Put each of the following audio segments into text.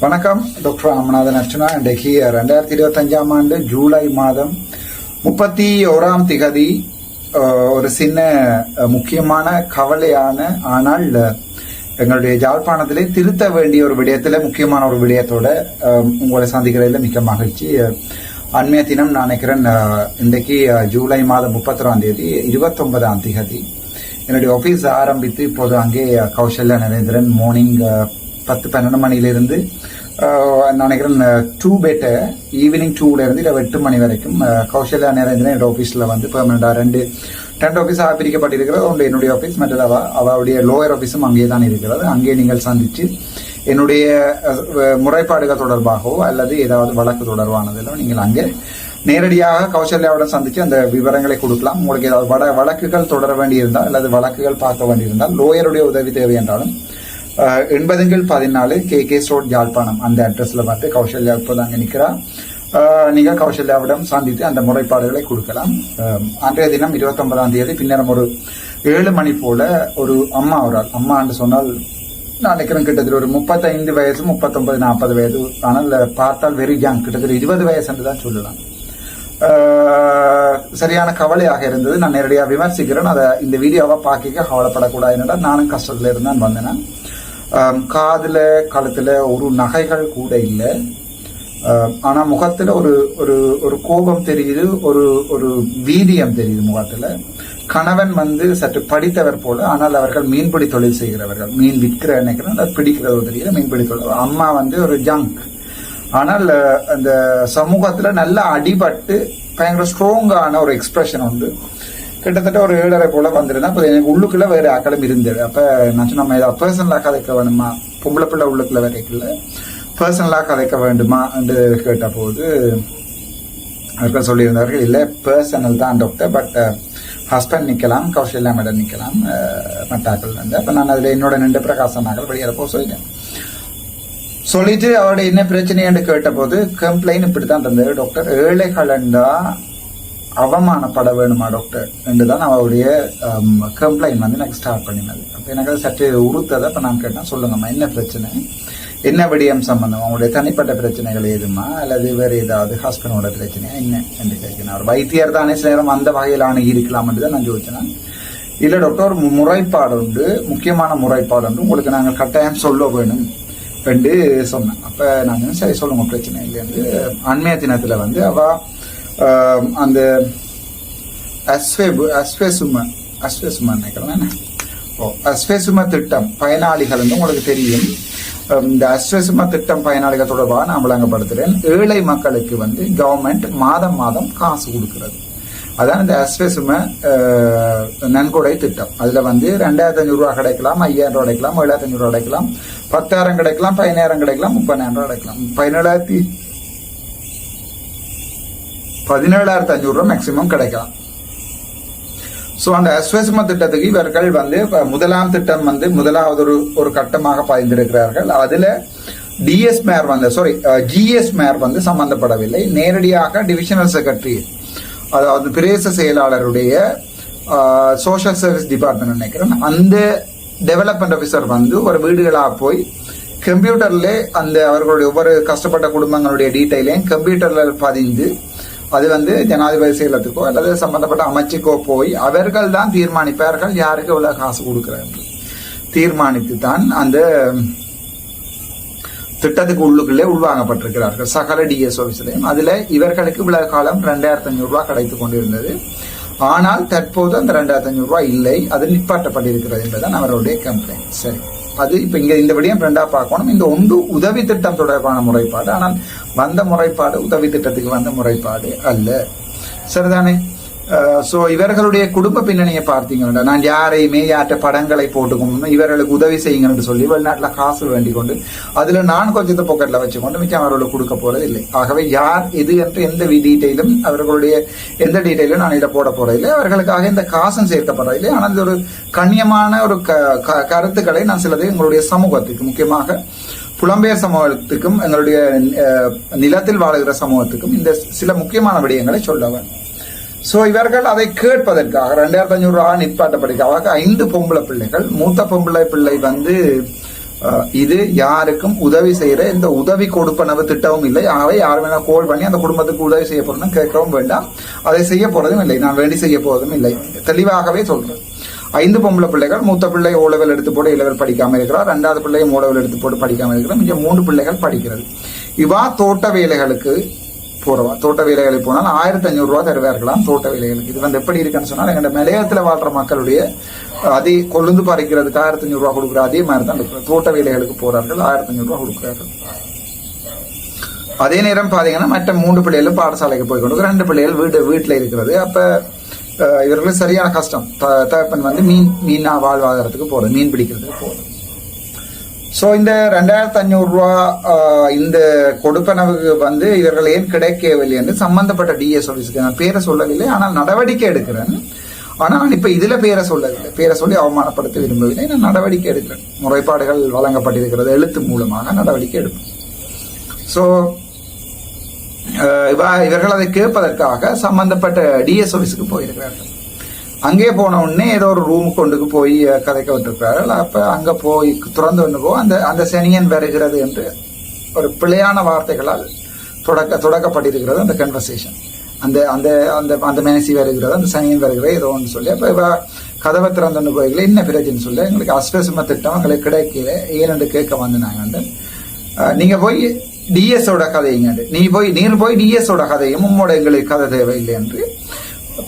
வணக்கம். டாக்டர் ராமநாதன் அர்ச்சனா. இன்றைக்கு ரெண்டாயிரத்தி இருபத்தஞ்சாம் ஆண்டு ஜூலை மாதம் முப்பத்தி ஓராம் திகதி ஒரு சின்ன முக்கியமான கவலையான ஆனால் எங்களுடைய ஜாழ்ப்பாணத்திலே திருத்த வேண்டிய ஒரு விடயத்தில் முக்கியமான ஒரு விடயத்தோட உங்களை சந்திக்கிறதுல மிக்க மகிழ்ச்சி. அண்மைய தினம் நான் நினைக்கிறேன் இன்றைக்கு ஜூலை மாதம் முப்பத்தொராம் தேதி இருபத்தொன்பதாம் திகதி. என்னுடைய ஆஃபீஸ் ஆரம்பித்து இப்போது அங்கே கௌசல்யா நரேந்திரன் மார்னிங் பத்து பன்னெண்டு மணியிலிருந்து நினைக்கிறேன் டூ பேட்டை ஈவினிங் டூல இருந்து இல்லை எட்டு மணி வரைக்கும் கௌசல்யா நரேந்திரன் என்னோட ஆஃபீஸில் வந்து பெர்மனண்டாக ரெண்டு ரெண்டு ஆஃபீஸாக பிரிக்கப்பட்டிருக்கிறது. ஒன்று என்னுடைய ஆஃபீஸ் மற்றது அவ அவருடைய லோயர் ஆஃபீஸும் அங்கே தான் இருக்கிறது. அங்கே நீங்கள் சந்தித்து என்னுடைய முறைப்பாடுகள் தொடர்பாகவோ அல்லது ஏதாவது வழக்கு தொடர்பானதிலோ நீங்கள் அங்கே நேரடியாக கௌசல்யாவுடன் சந்திச்சு அந்த விவரங்களை கொடுக்கலாம். உங்களுக்கு ஏதாவது வட வழக்குகள் தொடர வேண்டியிருந்தால் அல்லது வழக்குகள் பார்க்க வேண்டியிருந்தால் லோயருடைய உதவி தேவை என்றாலும் எண்பதுங்கள் பதினாலு கே கே ரோட் யாழ்ப்பாணம். அந்த அட்ரஸ்ல பார்த்து கௌசல்யா இப்போது அங்கே நிற்கிறா. நீங்கள் கௌசல்யாவிடம் சந்தித்து அந்த முறைப்பாடுகளை கொடுக்கலாம். அன்றைய தினம் இருபத்தொன்பதாம் தேதி பின்னரம் ஒரு ஏழு மணி போல ஒரு அம்மா ஒரு ஆள் அம்மா என்று சொன்னால் நான் நினைக்கிறேன் கிட்டத்தட்ட ஒரு முப்பத்தைந்து வயசு முப்பத்தொன்பது நாற்பது வயது ஆனால் பார்த்தால் வெரி யங் கிட்டத்தட்ட இருபது வயசு என்று தான் சொல்லலாம். சரியான கவலையாக இருந்தது. நான் நேரடியாக விமர்சிக்கிறேன். அதை இந்த வீடியோவை பார்க்க கவலைப்படக்கூடாது. என்னடா நானும் கஷ்டத்தில் இருந்தான் வந்தேன். காதில் கழுத்தில் ஒரு நகைகள் கூட இல்லை. ஆனால் முகத்தில் ஒரு ஒரு ஒரு கோபம் தெரியுது ஒரு ஒரு வீரியம் தெரியுது முகத்தில். கணவன் வந்து சற்று படித்தவர் போல ஆனால் அவர்கள் மீன்பிடி தொழில் செய்கிறவர்கள். மீன் விற்கிற நினைக்கிறேன் அது பிடிக்கிறதோ தெரியல மீன்பிடி தொழில். அம்மா வந்து ஒரு ஜங்க் ஆனால் அந்த சமூகத்தில் நல்லா அடிபட்டு பயங்கர ஸ்ட்ராங்கான ஒரு எக்ஸ்பிரஷன் உண்டு. கிட்டத்தட்ட ஒரு ஏழரை போல வந்திருந்தேன். அப்போ எனக்கு உள்ளுக்குள்ள வேற அக்கடம் இருந்தது. அப்ப நான் நம்ம ஏதாவது பர்சனலா கதைக்க வேணுமா? பொம்பளை பிள்ளை உள்ளுக்குள்ள வேற இருக்குல்ல பர்சனலா கதைக்க வேண்டுமா? என்று கேட்ட போது அவர்கள் சொல்லியிருந்தார்கள் இல்லை பர்சனல் தான் டாக்டர் பட் ஹஸ்பண்ட் நிற்கலாம் கௌஷல்யா மேடம் நிற்கலாம் uh, மட்டாக்கள் வந்து. அப்போ நான் அதில் என்னோட நின்று பிரகாசம் நாங்கள் வெளியேறப்போ சொல்லிட்டேன். சொல்லிட்டு அவரோட என்ன பிரச்சனைன்னு கேட்டபோது கம்ப்ளைண்ட் இப்படித்தான் இருந்தது டாக்டர் ஏழைகளண்டா அவமானப்பட வேணுமா டாக்டர் என்று தான் அவருடைய um, கம்ப்ளைண்ட் வந்து எனக்கு ஸ்டார்ட் பண்ணினது. அப்போ எனக்கு அது சற்று உறுத்ததை அப்போ நான் கேட்டேன். சொல்லுங்கம்மா என்ன பிரச்சனை? என்ன விடயம் சம்பந்தம்? அவங்களுடைய தனிப்பட்ட பிரச்சனைகள் எதுமா அல்லது வேறு ஏதாவது ஹஸ்பண்டோட பிரச்சனையா? என்ன? என்று கேட்கிறேன் அவர் வைத்தியர் தானே சில நேரம் அந்த வகையில் அணுகி இருக்கலாம் என்று தான் நான் யோசிச்சேன். இல்லை டாக்டர் ஒரு முறைப்பாடு உண்டு. முக்கியமான முறைப்பாடு உண்டு. உங்களுக்கு நாங்கள் கட்டாயம் சொல்ல வேணும் என்று சொன்னேன். அப்போ நான் சரி சொல்லுங்க பிரச்சனை இல்லைன்னு அண்மைய தினத்தில் வந்து அவள் அந்த அஸ்வேபு அஸ்வேசும அஸ்வேசும நினைக்கிறேன் ஓ அஸ்வேசும திட்டம் பயனாளிகள் வந்து உங்களுக்கு தெரியும். இந்த அஸ்வசும திட்டம் பயனாளிகள் தொடர்பாக நான் விளங்கப்படுத்துறேன். ஏழை மக்களுக்கு வந்து கவர்மெண்ட் மாதம் மாதம் காசு கொடுக்கிறது. அதான் இந்த அஸ்வசும நன்கொடை திட்டம். அதுல வந்து ரெண்டாயிரத்தி அஞ்சு ரூபா கிடைக்கலாம் ஐயாயிரம் ரூபா கிடைக்கலாம் ஏழாயிரத்தி அஞ்சூறு ரூபா கிடைக்கலாம் பத்தாயிரம் கிடைக்கலாம் பதினாயிரம் கிடைக்கலாம் முப்பதாயிரம் ரூபா கிடைக்கலாம். பதினேழாயிரத்தி பதினேழாயிரத்தி அஞ்சூறு ரூபா மேக்சிமம் கிடைக்கலாம். ஸோ அந்த அஸ்வசும திட்டத்துக்கு இவர்கள் வந்து முதலாம் திட்டம் வந்து முதலாவது ஒரு ஒரு கட்டமாக பாய்ந்திருக்கிறார்கள். அதில் டிஎஸ் மேயர் வந்து சாரி ஜிஎஸ் மேயர் வந்து சம்பந்தப்படவில்லை. நேரடியாக டிவிஷனல் செக்ரட்டரி அதாவது பிரதேச செயலாளருடைய சோஷியல் சர்வீஸ் டிபார்ட்மெண்ட் நினைக்கிறேன். அந்த டெவலப்மெண்ட் ஆஃபீஸர் வந்து ஒரு வீடுகளாக போய் கம்ப்யூட்டர்ல அந்த அவர்களுடைய ஒவ்வொரு கஷ்டப்பட்ட குடும்பங்களுடைய டீட்டெயிலையும் கம்ப்யூட்டர்ல பதிந்து அது வந்து ஜனாதிபதி செயலத்துக்கோ அல்லது சம்பந்தப்பட்ட அமைச்சுக்கோ போய் அவர்கள் தான் தீர்மானிப்பார்கள் யாருக்கு எவ்வளவு காசு கொடுக்கிறார்கள் தீர்மானித்து தான் அந்த திட்டத்துக்கு உள்ளுக்குள்ளே உள்வாங்கப்பட்டிருக்கிறார்கள். சகல டிஎஸ் ஆபீஸ்லையும் அதுல இவர்களுக்கு இவ்வளவு காலம் ரெண்டாயிரத்தி அஞ்சூறு ரூபாய் கிடைத்துக் கொண்டிருந்தது. ஆனால் தற்போது அந்த ரெண்டாயிரத்தி அஞ்சூறு ரூபாய் இல்லை. அது நிப்பாட்டப்பட்டிருக்கிறது என்பதுதான் அவருடைய கம்ப்ளைண்ட் சரி. அது இப்போ இங்கே இந்த விடயம் ஃப்ரெண்டாக பார்க்கணும். இந்த ஒன்று உதவி திட்டம் தொடர்பான முறைப்பாடு. ஆனால் வந்த முறைப்பாடு உதவி திட்டத்துக்கு வந்த முறைப்பாடு அல்ல. சரிதானே? Uh, சோ இவர்களுடைய குடும்ப பின்னணியை பார்த்தீங்கன்னா நான் யாரையுமே யார்கிட்ட படங்களை போட்டுக்கணும் இவர்களுக்கு உதவி செய்யுங்கன்னு சொல்லி வெளிநாட்டுல காசு வேண்டிக் கொண்டு அதுல நான் கொஞ்சத்தை பாக்கெட்ல வச்சுக்கொண்டு மிச்சம் அவர்களுக்கு கொடுக்க போறது இல்லை ஆகவே யார் எது என்று எந்த டீட்டெயிலும் அவர்களுடைய எந்த டீட்டெயிலும் நான் இதில் போட போறதில்லை. அவர்களுக்காக இந்த காசும் சேர்க்கப்படுறதில்லை ஆனால் இது ஒரு கண்ணியமான ஒரு க- க- கருத்துக்களை நான் சிலது எங்களுடைய சமூகத்துக்கு முக்கியமாக புலம்பெயர் சமூகத்துக்கும் எங்களுடைய uh, நிலத்தில் வாழுகிற சமூகத்துக்கும் இந்த சில முக்கியமான விடயங்களை சொல்ல வேண்டும். சோ இவர்கள் அதை கேட்பதற்காக ரெண்டாயிரத்தி அஞ்சூறு ரூபா நிப்பாட்டப்படிக்காக ஐந்து பொம்பளை பிள்ளைகள். மூத்த பொம்பளை பிள்ளை வந்து இது யாருக்கும் உதவி செய்யற இந்த உதவி கொடுப்பனவு திட்டமும் இல்லை. ஆகவே யார் வேணா கோல் பண்ணி அந்த குடும்பத்துக்கு உதவி செய்ய போறோம்னு கேட்கவும் வேண்டாம். அதை செய்ய போறதும் இல்லை. நான் வேண்டி செய்ய போவதும் இல்லை. தெளிவாகவே சொல்றேன். ஐந்து பொம்பளை பிள்ளைகள் மூத்த பிள்ளை ஓலவில் எடுத்து போட்டு இளவல் படிக்காம இருக்கிறார். ரெண்டாவது பிள்ளையும் ஓலவில் எடுத்து போட்டு படிக்காம இருக்கிறார். இங்கே மூன்று பிள்ளைகள் படிக்கிறது. இவா தோட்ட வேலைகளுக்கு போறவா? தோட்ட வேலைகளுக்கு போனால் ஆயிரத்தி ஐநூறு ரூபா தருவார்களாம் தோட்ட வேலைகளுக்கு. இது வந்து எப்படி இருக்குன்னு சொன்னால் எங்கள் மலையத்தில் வாழ்ற மக்களுடைய அதே கொழுந்து பறிக்கிறதுக்கு ஆயிரத்தி ஐநூறு ரூபா கொடுக்குற அதே மாதிரி தான் இருக்கிறது. தோட்ட வேலைகளுக்கு போறார்கள் ஆயிரத்தி ஐநூறு ரூபா கொடுக்குறார்கள். அதே நேரம் பார்த்தீங்கன்னா மற்ற மூன்று பிள்ளைகளும் பாடசாலைக்கு போய் கொண்டு ரெண்டு பிள்ளைகள் வீடு வீட்டில் இருக்கிறது. அப்போ இவர்களுக்கு சரியான கஷ்டம். த- தகப்பன் வந்து மீன் மீனா வாழ்வாதாரத்துக்கு போகிறது மீன் பிடிக்கிறதுக்கு போகிறது ஸோ இந்த ரெண்டாயிரத்து அஞ்சூறு ரூபா இந்த கொடுப்பனவுக்கு வந்து இவர்கள் ஏன் கிடைக்கவில்லை என்று சம்பந்தப்பட்ட டிஎஸ் ஆஃபீஸுக்கு நான் பேரை சொல்லவில்லை ஆனால் நடவடிக்கை எடுக்கிறேன். ஆனால் நான் இப்போ இதில் பேரை சொல்லவில்லை. பேரை சொல்லி அவமானப்படுத்த விரும்பவில்லை. நான் நடவடிக்கை எடுக்கிறேன். முறைப்பாடுகள் வழங்கப்பட்டிருக்கிறது. எழுத்து மூலமாக நடவடிக்கை எடுப்பேன் ஸோ இவர்கள் அதை கேட்பதற்காக சம்பந்தப்பட்ட டிஎஸ் ஆஃபீஸுக்கு போயிருக்கிறார்கள். அங்கே போன உடனே ஏதோ ஒரு ரூம் கொண்டு போய் கதைக்க விட்டுருக்கிறார்கள் அப்ப அங்க போய் திறந்து ஒன்று போ. அந்த அந்த சனியன் வருகிறது என்று ஒரு பிழையான வார்த்தைகளால் தொடக்க தொடக்கப்பட்டிருக்கிறது அந்த கன்வர்சேஷன் அந்த அந்த அந்த அந்த மேனசி வருகிறது அந்த சனியன் வருகிறது ஏதோ ஒன்று சொல்லி அப்ப இவ கதவை திறந்து போய்களை என்ன பிரச்சனை சொல்லி எங்களுக்கு அஸ்வசம திட்டம் எங்களுக்கு கிடைக்கல ஏனென்று கேட்க வந்து நாங்கள் நீங்க போய் டிஎஸ் கதையுங்க. நீ போய் நீர் போய் டிஎஸ் கதையும் உம்மோட எங்களுக்கு கதை தேவையில்லை என்று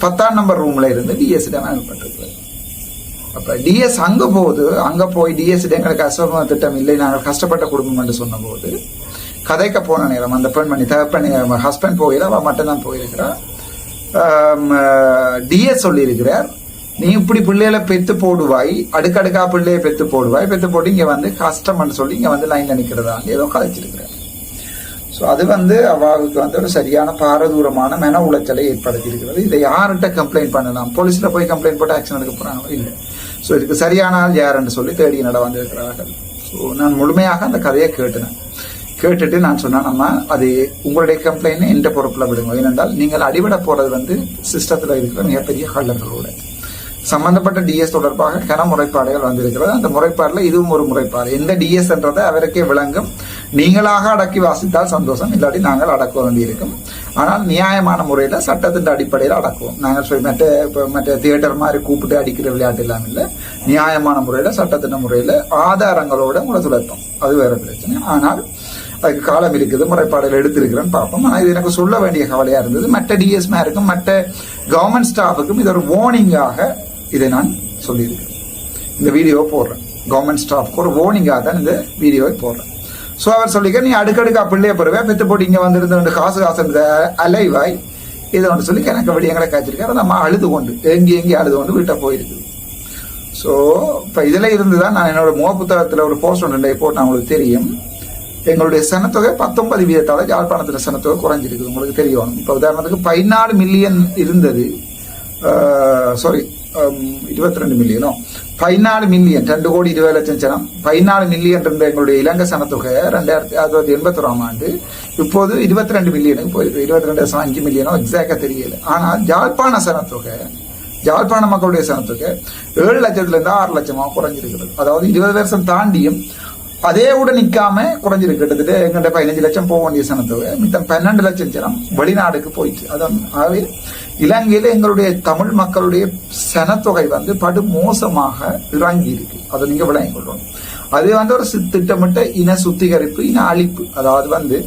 பத்தாம் நம்பர் ரூம்ல இருந்து டிஎஸ் இடம் அனுப்பப்பட்டிருக்கிறது. அப்ப டிஎஸ் அங்க போகுது அங்க போய் டிஎஸ் எங்களுக்கு அசுவம திட்டம் இல்லை நாங்கள் கஷ்டப்பட்ட குடும்பம் என்று சொன்ன போது கதைக்க போன நேரம் அந்த பெண்மணி தகப்பன் ஹஸ்பண்ட் போகல அவ மட்டும்தான் போயிருக்கிறா. டிஎஸ் சொல்லியிருக்கிறார் நீ இப்படி பிள்ளைகளை பெத்து போடுவாய் அடுக்கடுக்கா பிள்ளையை பெத்து போடுவாய் பெத்து போட்டு இங்க வந்து கஷ்டம்னு சொல்லி இங்க வந்து லைன்ல நிக்கிறதா? ஏதோ கதைச்சிருக்கிறேன் ஸோ அது வந்து அவளுக்கு வந்து ஒரு சரியான பாரதூரமான மன உளைச்சலை ஏற்படுத்தி இருக்கிறது இதை யார்கிட்ட கம்ப்ளைண்ட் பண்ணலாம்? போலீஸில் போய் கம்ப்ளைண்ட் போட்டு ஆக்ஷன் எடுக்க போகிறாங்களோ இல்லை. ஸோ இதுக்கு சரியான ஆள் யாருன்னு சொல்லி தேடி நட வந்திருக்கிறார்கள். ஸோ நான் முழுமையாக அந்த கதையை கேட்டினேன். கேட்டுட்டு நான் சொன்னேன் நம்ம அது உங்களுடைய கம்ப்ளைண்ட் எந்த பொறுப்பில் விடுங்க? ஏனென்றால் நீங்கள் அடிபட போகிறது வந்து சிஸ்டத்தில் இருக்கிற மிகப்பெரிய கள்ளர்களோட சம்பந்தப்பட்ட டிஎஸ் தொடர்பாக கன முறைப்பாடுகள் வந்திருக்கிறது. அந்த முறைப்பாடில் இதுவும் ஒரு முறைப்பாடு. எந்த டிஎஸ் என்றதை அவருக்கே விளங்கும். நீங்களாக அடக்கி வாசித்தால் சந்தோஷம் இல்லாட்டி நாங்கள் அடக்க வேண்டியிருக்கும். ஆனால் நியாயமான முறையில் சட்டத்தின் அடிப்படையில் அடக்குவோம். நாங்கள் சொல்லி மற்ற இப்போ மற்ற தியேட்டர் மாதிரி கூப்பிட்டு அடிக்கிற விளையாட்டு எல்லாம் இல்லை. நியாயமான முறையில் சட்டத்தின் முறையில் ஆதாரங்களோட உங்களை அது வேற பிரச்சனை. ஆனால் அதுக்கு காலம் இருக்குது முறைப்பாடுகள் எடுத்திருக்கிறேன்னு பார்ப்போம். ஆனால் இது எனக்கு சொல்ல வேண்டிய கவலையாக இருந்தது. மற்ற டிஎஸ் மேருக்கும் மற்ற கவர்மெண்ட் ஸ்டாஃபுக்கும் இது ஒரு வார்னிங்காக இதை நான் சொல்லியிருக்கேன் இந்த வீடியோ போடுறேன். கவர்மெண்ட் ஸ்டாஃப்க்கு ஒரு வார்னிங்காக தான் இந்த வீடியோவை போடுறேன். ஸோ அவர் சொல்லிக்க நீ அடுக்கடுக்கா பிள்ளைய பெறுவே பெத்து போட்டு இங்கே வந்திருந்து காசு காசு இருந்த அலைவாய். இதை ஒன்று சொல்லி எனக்கு வெளியங்களை காய்ச்சிருக்காரு நம்ம அழுது கொண்டு எங்கி எங்கி அழுது கொண்டு வீட்டை போயிருக்குது ஸோ இப்போ இதில் இருந்து தான் நான் என்னோட முக புத்தகத்தில் ஒரு போஸ்ட் ஒன்று போட்டு உங்களுக்கு தெரியும். எங்களுடைய சனத்தொகை பத்தொன்பது வீதத்தால் யாழ்ப்பாணத்தில் சனத்தொகை குறைஞ்சிருக்குது உங்களுக்கு தெரியும். இப்போ உதாரணத்துக்கு பதினாலு மில்லியன் இருந்தது. சாரி இருபத்தி ரெண்டு மில்லியனோ பதினாலு மில்லியன் ரெண்டு கோடி இருபது லட்சம் ஜனம் பதினாலு மில்லியன் இருந்த எங்களுடைய இலங்கை சனத்தொகை ரெண்டாயிரத்தி அறுபத்தி எண்பத்தொராம் ஆண்டு. இப்போது இருபத்தி ரெண்டு மில்லியனுக்கு போயிருக்கு இருபத்தி ரெண்டு தசம் அஞ்சு மில்லியனோ எக்ஸாக்டா தெரியல. ஆனால் யாழ்ப்பாண சனத்தொகை யாழ்ப்பாண மக்களுடைய சனத்தொகை ஏழு லட்சத்துல இருந்து ஆறு லட்சமா குறைஞ்சிருக்கிறது. அதாவது இருபது வருஷம் தாண்டியும் அதே கூட நிக்காம குறைஞ்சிருக்கு. கிட்டத்தட்ட எங்கிட்ட பதினஞ்சு லட்சம் போக வேண்டிய சனத்தொகை. மித்தம் பன்னெண்டு லட்சம் ஜனம் வெளிநாடுக்கு போயிட்டு. அதான் ஆகவே இலங்கையில எங்களுடைய தமிழ் மக்களுடைய சனத்தொகை வந்து படு மோசமாக இறங்கி இருக்கு அதை நீங்க விளங்கிக் கொள்ளணும். அது வந்து ஒரு திட்டமிட்ட இன சுத்திகரிப்பு இன அழிப்பு. அதாவது வந்து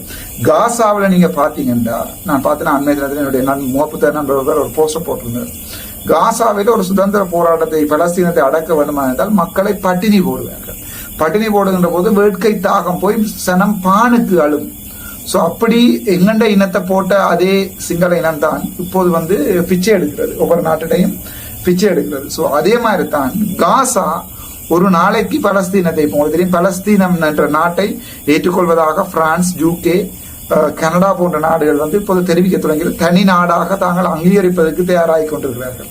காசாவில் நீங்க பாத்தீங்கன்னா நான் பார்த்தேன் அண்மை தினத்தில் என்னுடைய நான் முகப்புத்த நண்பர்கள் ஒரு போஸ்டர் போட்டிருந்தேன் காசாவில் ஒரு சுதந்திர போராட்டத்தை பலஸ்தீனத்தை அடக்க வேண்டுமா என்றால் மக்களை பட்டினி போடுவார்கள். பட்டினி போடுகின்ற போது வேட்கை தாகம் போய் சனம் பானுக்கு அழும். ஸோ அப்படி எங்கண்ட இனத்தை போட்ட அதே சிங்கள இனம் தான் இப்போது வந்து பிச்சை எடுக்கிறது. ஒவ்வொரு நாட்டிலையும் பிச்சை எடுக்கிறது. ஸோ அதே மாதிரி தான் காசா ஒரு நாளைக்கு பலஸ்தீனத்தை உங்களுக்கு தெரியும். பலஸ்தீனம் என்ற நாட்டை ஏற்றுக்கொள்வதாக பிரான்ஸ் யூகே கனடா போன்ற நாடுகள் வந்து இப்போது தெரிவிக்க தொடங்கி தனி நாடாக தாங்கள் அங்கீகரிப்பதற்கு தயாராகி கொண்டிருக்கிறார்கள்.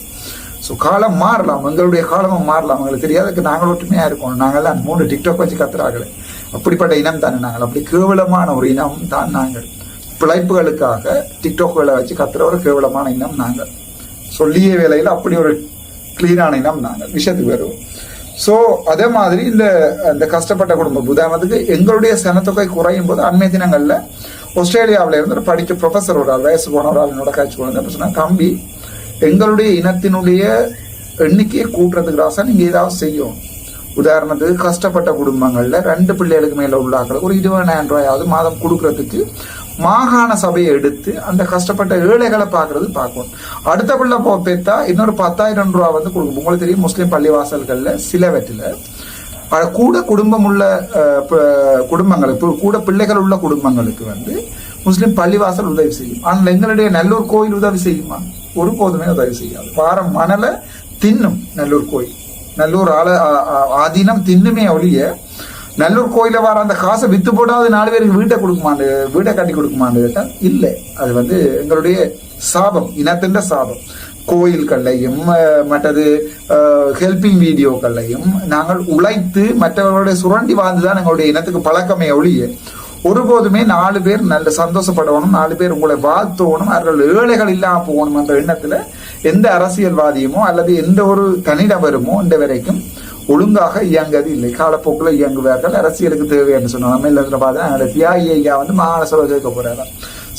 ஸோ காலம் மாறலாம். எங்களுடைய காலமும் மாறலாம். எங்களுக்கு தெரியாததுக்கு நாங்கள் ஒற்றுமையாக இருக்கோம். நாங்கள்லாம் மூணு டிக்டாக் வச்சு கத்துறாங்களே. அப்படிப்பட்ட இனம் தானே நாங்கள். அப்படி கேவலமான ஒரு இனம் தான் நாங்கள். பிழைப்புகளுக்காக டிக்டாக்களை வச்சு கத்துற ஒரு கேவலமான இனம் நாங்கள். சொல்லிய வேலையில் அப்படி ஒரு கிளீனான இனம் நாங்கள். விஷயத்துக்கு வருவோம் ஸோ அதே மாதிரி இந்த இந்த கஷ்டப்பட்ட குடும்பம். உதாரணத்துக்கு எங்களுடைய சனத்தொகை குறையும் போது அண்மை தினங்களில் ஆஸ்திரேலியாவில் இருந்து ஒரு படித்த ப்ரொஃபஸர் ஒரு ஆள் வயசு போன ஒரு ஆள் என்னோட காட்சி தம்பி எங்களுடைய இனத்தினுடைய எண்ணிக்கையை கூட்டுறதுக்கு ராசா நீங்கள் ஏதாவது செய்யும் உதாரணத்துக்கு கஷ்டப்பட்ட குடும்பங்களில் ரெண்டு பிள்ளைகளுக்கு மேலே உள்ளாக்கள் ஒரு இருபதாயிரம் ரூபாயாவது மாதம் கொடுக்கறதுக்கு. மாகாண சபையை எடுத்து அந்த கஷ்டப்பட்ட ஏழைகளை பார்க்கறது பார்க்கணும் அடுத்த பிள்ளை போ பெத்தா இன்னொரு பத்தாயிரம் ரூபா வந்து கொடுக்கும். உங்களுக்கு தெரியும் முஸ்லீம் பள்ளிவாசல்களில் சிலவற்றில். கூட குடும்பம் உள்ள குடும்பங்களுக்கு கூட பிள்ளைகள் உள்ள குடும்பங்களுக்கு வந்து முஸ்லீம் பள்ளிவாசல் உதவி செய்யும். ஆனால் எங்களுடைய நல்லூர் கோயில் உதவி செய்யுமா? ஒரு போதுமே உதவி செய்யாது. வாரம் மணலை தின்னும் நல்லூர் கோயில். நல்லூர் ஆள ஆதீனம் தின்னுமே ஒழிய நல்லூர் கோயில வர அந்த காசை வித்து போட்டாவது நாலு பேருக்கு வீட்டை கொடுக்குமாண்டு வீட்டை கட்டி கொடுக்குமாண்டு கேட்டால் இல்லை. அது வந்து எங்களுடைய சாபம் இனத்தின் சாபம். கோயில்கள்லையும் மற்றது ஹெல்பிங் வீடியோக்கள்லையும் நாங்கள் உழைத்து மற்றவர்களுடைய சுரண்டி வாழ்ந்துதான் எங்களுடைய இனத்துக்கு பழக்கமே ஒழிய ஒருபோதுமே நாலு பேர் நல்ல சந்தோஷப்படணும் நாலு பேர் உங்களை வாழ்த்தோணும் அவர்கள் ஏழைகள் இல்லாமல் போகணும் என்ற எண்ணத்துல எந்த அரசியல்வாதியுமோ அல்லது எந்த ஒரு தனிநபருமோ இந்த வரைக்கும் ஒழுங்காக இயங்கது இல்லை. காலப்போக்கில் இயங்குவார்கள் அரசியலுக்கு தேவை என்று சொன்னோம் நம்ம இல்லை பார்த்தா தியாகி ஐயா வந்து மாகாண சேர்க்க கேட்க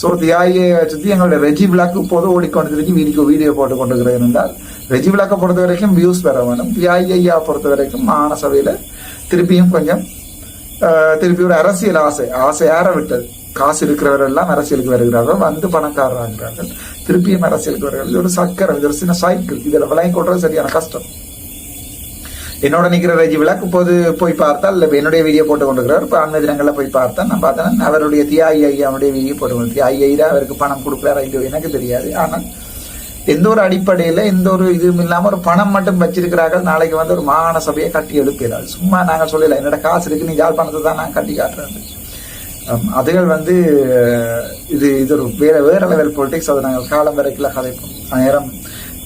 ஸோ தியாகியை சுற்றி எங்களுடைய ரெஜி விளக்கு இப்போது ஓடிக்கொண்டிருக்கு. வீடியோ வீடியோ போட்டு கொண்டிருக்கிறேன் என்றால் ரெஜி விளக்கை பொறுத்த வரைக்கும் வியூஸ் பெற வேணும். தியாகி ஐயா பொறுத்த வரைக்கும் மாகாண திருப்பியும் கொஞ்சம் திருப்பி ஒரு அரசியல் ஆசை. ஆசை யார விட்டது. காசு இருக்கிறவர் எல்லாம் அரசியலுக்கு வருகிறார்கள். வந்து பணக்காரராகிறார்கள். திருப்பியும் அரசியலுக்கு வருகிறார்கள். இது ஒரு சக்கரம். இது ஒரு சின்ன சைக்கிள் இதுல விளங்கி கொள்றது சரியான கஷ்டம். என்னோட நிக்கிற ரஜி விளக்கு போது போய் பார்த்தால் இல்ல என்னுடைய வீடியோ போட்டு கொண்டிருக்கிறார். இப்போ அண்மை தினங்களில் போய் பார்த்தா நான் பார்த்தேன் அவருடைய தியாகி ஐயாவுடைய வீடியோ போட்டு கொண்டு தியாகி ஐயா அவருக்கு பணம் கொடுக்குறாரா இல்லையோ எனக்கு தெரியாது. ஆனால் எந்த ஒரு அடிப்படையில் எந்த ஒரு இதுவும் இல்லாமல் ஒரு பணம் மட்டும் வச்சிருக்கிறார்கள். நாளைக்கு வந்து ஒரு மாகாண சபையை கட்டி எழுப்பிடாது சும்மா நாங்கள் சொல்லலை. என்னோட காசு இருக்கு. நீ யாழ்ப்பாணத்தை தான் நான் கட்டி காட்டுறேன் அதுகள் வந்து இது இது ஒரு வேற வேற லெவல் பொலிட்டிக்ஸ் அதை நாங்கள் காலம் வரைக்கும் கதைப்போம். நேரம்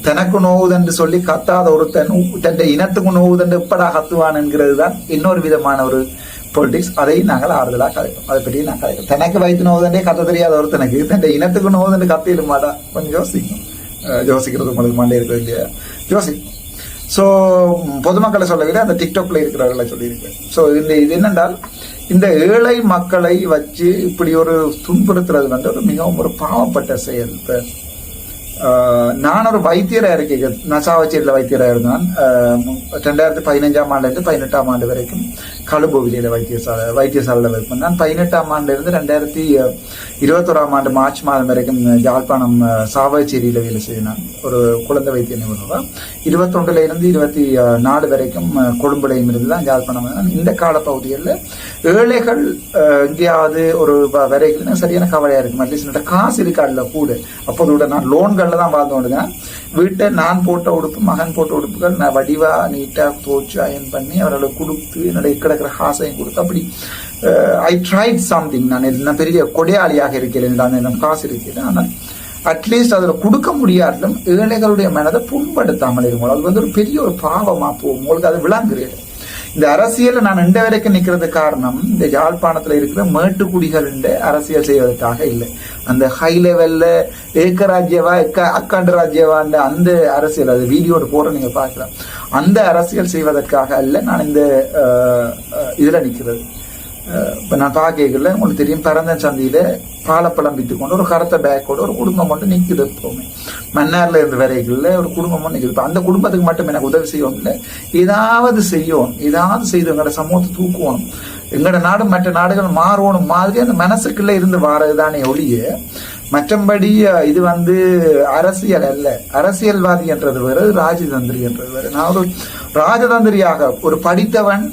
தனக்கு நோவுதென்று சொல்லி கத்தாத ஒருத்தன் உ- தன் இனத்துக்கு நோவுதென்று எப்படா கத்துவான் என்கிறது தான் இன்னொரு விதமான ஒரு பொலிட்டிக்ஸ் அதை நாங்கள் ஆறுதலாக கதைப்போம். அதை பற்றி நான் கதைப்போம் தனக்கு வைத்து நோவுதண்டே கத்த தெரியாத ஒருத்தனுக்கு தன் இனத்துக்கு நோவுதென்று கத்தியிலும் கொஞ்சம் யோசிக்கும் யோசிக்கிறது உங்களுக்கு மண்டே இருக்கிறது இல்லையா. யோசி. ஸோ பொதுமக்களை சொல்லவில்லை அந்த டிக்டாக்ல இருக்கிறவர்களை சொல்லியிருக்கேன். ஸோ இந்த இது என்னென்றால் இந்த ஏழை மக்களை வச்சு இப்படி ஒரு துன்புறுத்துறது வந்து ஒரு மிகவும் ஒரு பாவப்பட்ட செயல். இப்போ நான் ஒரு வைத்தியராக இருக்கேன். நசாவச்சேரியில் வைத்தியராக இருந்தான். ரெண்டாயிரத்தி பதினஞ்சாம் ஆண்டுலேருந்து பதினெட்டாம் ஆண்டு வரைக்கும் கழுபோவிலியில் வைத்தியசாலை வைத்தியசாலையில் வைப்பேன் நான் பதினெட்டாம் ஆண்டுலேருந்து ரெண்டாயிரத்தி இருபத்தோராம் ஆண்டு மார்ச் மாதம் வரைக்கும் யாழ்ப்பாணம் ஆஹ் சாவச்சேரியில் வேலை செய்தேன் ஒரு குழந்தை வைத்திய நிபுணராக இருபத்தொண்டுலேருந்து இருபத்தி நாலு வரைக்கும் கொழும்புலையும் இருந்து தான் யாழ்ப்பாணம் இந்த காலப்பகுதிகளில் ஏழைகள் எங்கேயாவது ஒரு வரைக்கும் சரியான கவலையாக இருக்கும். அட்லீஸ்ட் என்னோட காசு இருக்காதுல கூட. அப்போதோட நான் லோன்களில் தான் வாழ்ந்து கொண்டுதான் வீட்டை நான் போட்ட உடுப்பு மகன் போட்ட உடுப்புகள் நான் வடிவாக நீட்டாக தோச்சு அயன் பண்ணி அவர்களை கொடுத்து என்னோட இருக்கிற காசையும் கொடுத்து அப்படி ஐ ட்ரைட் சம்திங் நான் நான் பெரிய கொடையாளியாக இருக்கிறேன் நான் என்னிடம் காசு இருக்கிறேன் ஆனால் அட்லீஸ்ட் அதில் கொடுக்க முடியாட்டிலும் ஏழைகளுடைய மனதை புண்படுத்தாமல் இருக்கும் அது வந்து ஒரு பெரிய ஒரு பாவமா போகும். உங்களுக்கு அது விளங்குகிறது. இந்த அரசியலில் நான் இந்த வரைக்கும் நிற்கிறது காரணம் இந்த யாழ்ப்பாணத்தில் இருக்கிற மேட்டுக்குடிகள் அரசியல் செய்வதற்காக இல்லை. அந்த ஹை லெவல்ல ஏக்க ராஜ்யவா எக்க அக்காண்டு ராஜ்யவான்ற அந்த அரசியல். அது வீடியோடு போற நீங்க பார்க்கலாம். அந்த அரசியல் செய்வதற்காக அல்ல நான் இந்த இதில் நிற்கிறது. இப்போ நான் பார்க்கல உங்களுக்கு தெரியும் பிறந்த சந்தியில் பாலப்பழம் விற்று கொண்டு ஒரு கருத்த பேக்கோடு ஒரு குடும்பம் மட்டும் நிக்குது எப்போவுமே. மன்னாரில் இருந்த வரைகளில் ஒரு குடும்பம் மட்டும் நிக்குது. இப்ப அந்த குடும்பத்துக்கு மட்டும் எனக்கு உதவி செய்யவும் இல்லை? ஏதாவது செய்யணும் ஏதாவது செய்து எங்களோட சமூகத்தை தூக்குவோம். எங்களோட நாடு மற்ற நாடுகள் மாறுவோணும் மாதிரி அந்த மனசுக்குள்ளே இருந்து வாரதுதானே ஒழிய மற்றபடி இது வந்து அரசியல் அல்ல. அரசியல்வாதி என்றது வேறு ராஜதந்திரி என்றது வேறு. நான் ஒரு ராஜதந்திரியாக ஒரு படித்தவன்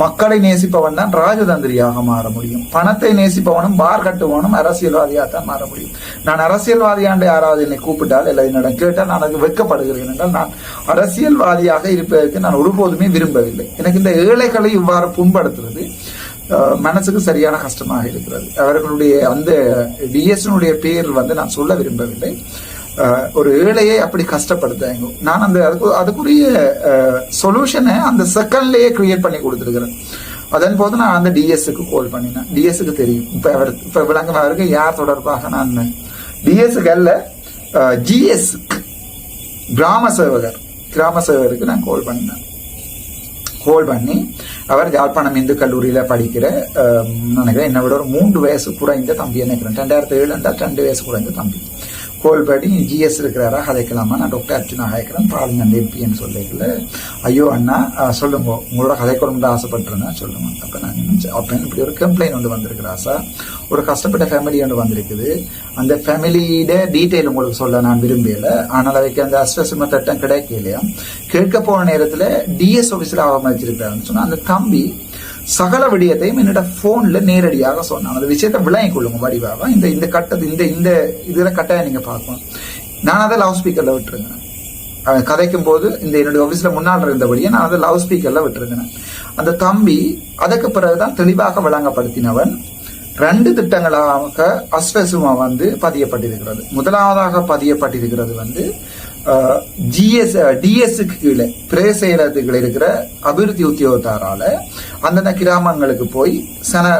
மக்களை நேசிப்பவன் தான் ராஜதந்திரியாக மாற முடியும். பணத்தை நேசிப்பவனும் பார் கட்டுவனும் அரசியல்வாதியாக தான் மாற முடியும். நான் அரசியல்வாதியாண்டு யாராவது என்னை கூப்பிட்டால் இல்லை என்னிடம் கேட்டால் நான் அதுக்கு வெட்கப்படுகிறேன் என்றால் நான் அரசியல்வாதியாக இருப்பதற்கு நான் ஒருபோதுமே விரும்பவில்லை. எனக்கு இந்த ஏழைகளை இவ்வாறு புண்படுத்துவது மனசுக்கு சரியான கஷ்டமாக இருக்கிறது. அவர்களுடைய அந்த டிஎஸ்னுடைய பேர் வந்து நான் சொல்ல விரும்பவில்லை. ஒரு ஏழையை அப்படி கஷ்டப்படுத்தாங்க. நான் அந்த அதுக்கு அதுக்குரிய சொல்யூஷனை அந்த செகண்ட்லேயே கிரியேட் பண்ணி கொடுத்துருக்குறேன். அதன் போது நான் அந்த டிஎஸ்க்கு கால் பண்ணினேன். டிஎஸ்க்கு தெரியும். இப்போ அவர் இப்போ விளங்குனவருக்கு யார் தொடர்பாக நான் டிஎஸ்க்கு அல்ல ஜிஎஸ்க்கு கிராம சேவகர் கிராம சேவகருக்கு நான் கால் பண்ணினேன். ஹோல்ட் பண்ணி அவர் யாழ்ப்பாணம் இந்து கல்லூரியில் படிக்கிற நினைக்கிறேன் என்னை விட ஒரு மூன்று வயசு குறைந்த தம்பி நினைக்கிறேன். ரெண்டாயிரத்தி ஏழு ரெண்டு வயசு குறைந்த தம்பி. கோல் ஜிஎஸ் இருக்கிறாரா? கதைக்கலாமா நான் டாக்டர் அர்ச்சுனா கேட்குறேன் பாருங்க எம்பின்னு சொல்லிக்கல ஐயோ அண்ணா சொல்லுங்க உங்களோட கதைக்கணும்னு ஆசைப்பட்டிருந்தேன். சொல்லுங்க அப்போ நான் அப்போ இப்படி ஒரு கம்ப்ளைண்ட் ஒன்று வந்திருக்கிறா சார் ஒரு கஷ்டப்பட்ட ஃபேமிலி ஒன்று வந்திருக்குது. அந்த ஃபேமிலியோட டீட்டெயில் உங்களுக்கு சொல்ல நான் விரும்பல. ஆனால் அவைக்கு அந்த அஸ்வசிம திட்டம் கிடைக்கலையா? கேட்க போன நேரத்தில் டிஎஸ் ஆஃபீஸில் அவமதிச்சிருக்காருன்னு சொன்னால் அந்த தம்பி சகல விடயத்தையும் என்னோட போன்ல நேரடியாக சொன்னான். அந்த விஷயத்தை விளங்கி கொள்ளுங்க வடிவாக இந்த இந்த கட்டத்து இந்த இந்த இதில் கட்டாயம் நீங்க பார்க்கணும். நான் அதை லவுட் ஸ்பீக்கர்ல விட்டுருங்க அவன் கதைக்கும் போது இந்த என்னுடைய ஆஃபீஸ்ல முன்னால் இருந்தபடியே நான் அதை லவுட் ஸ்பீக்கர்ல விட்டுருந்தேன். அந்த தம்பி அதுக்கு பிறகுதான் தெளிவாக விளங்கப்படுத்தினவன் ரெண்டு திட்டங்களாக அஸ்வசுமா வந்து பதியப்பட்டிருக்கிறது. முதலாவதாக பதியப்பட்டிருக்கிறது வந்து ஜிஎஸ் டிஎஸ்க்கு கீழே பிரேசேலத்துக்குள்ள இருக்கிற அபிவிருத்தி உத்தியோகத்தாரால அந்தந்த கிராமங்களுக்கு போய் சன